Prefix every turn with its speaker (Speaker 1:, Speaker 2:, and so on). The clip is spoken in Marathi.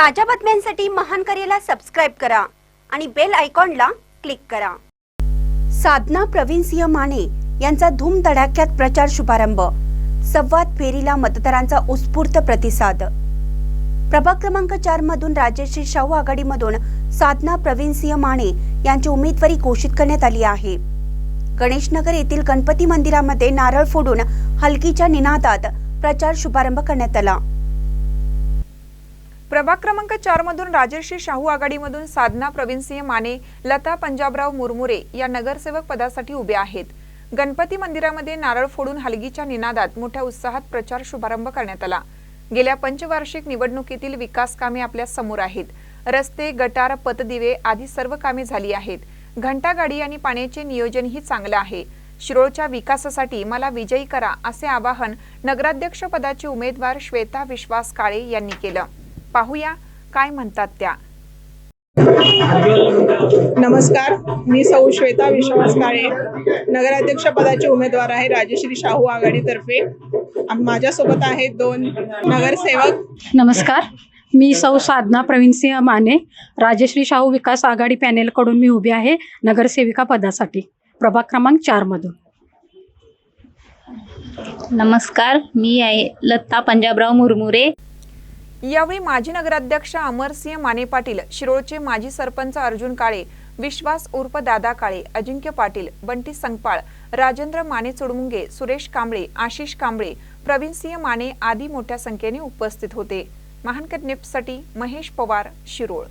Speaker 1: ताज्या बातम्यांसाठी महान करेला सबस्क्राईब करा आणि बेल आयकॉनला क्लिक करा. साधना प्रवीण सिंह माने यांचा धूम धडाक्यात प्रचार शुभारंभ. संवाद फेरीला मतदारांचा उत्स्फूर्त प्रतिसाद. प्रभाग क्रमांक चार मधून राजश्री शाहू आघाडीमधून साधना प्रवीण सिंह माने यांची उमेदवारी घोषित करण्यात आली आहे. गणेशनगर येथील गणपती मंदिरामध्ये नारळ फोडून हलकीच्या निनादात प्रचार शुभारंभ करण्यात आला.
Speaker 2: प्रभाग क्रमांक चार मधून राजर्षी शाहू आघाडीमधून साधना प्रवीणसिंह माने लता पंजाबराव मुरमुरे या नगरसेवक पदासाठी उभे आहेत. गणपती मंदिरामध्ये नारळ फोडून हलगीच्या निनादात मोठ्या उत्साहात प्रचार शुभारंभ करण्यात आला. गेल्या पंचवार्षिक निवडणुकीतील विकास कामे आपल्यासमोर आहेत. रस्ते गटार पतदिवे आदी सर्व कामे झाली आहेत. घंटागाडी आणि पाण्याचे नियोजनही चांगलं आहे. शिरोळच्या विकासासाठी मला विजयी करा असे आवाहन नगराध्यक्ष पदाचे उमेदवार श्वेता विश्वास काळे यांनी केलं. पाहूया काय म्हणतात त्या.
Speaker 3: नमस्कार मी सौ श्वेता विश्वास काळे. नगराध्यक्ष पदाचे उमेदवार आहे राजश्री शाहू आघाडीतर्फे. माझ्यासोबत आहेत दोन नगरसेवक.
Speaker 4: नमस्कार मी सौ साधना प्रवीणसिंह माने. राजश्री शाहू विकास आघाडी पॅनेलकडून मी उभी आहे नगरसेविका पदासाठी. प्रभाग क्रमांक चारमधून
Speaker 5: नमस्कार मी आहे लता पंजाबराव मुरमुरे.
Speaker 2: यावेळी माजी नगराध्यक्ष अमरसिंह माने पाटील शिरोळचे माजी सरपंच अर्जुन काळे विश्वास उर्फ दादा काळे अजिंक्य पाटील बंटी संगपाळ राजेंद्र माने चुडमुंगे सुरेश कांबळे आशिष कांबळे प्रवीणसिंह माने आदी मोठ्या संख्येने उपस्थित होते. महानकर निफ्टसाठी महेश पवार शिरोळ.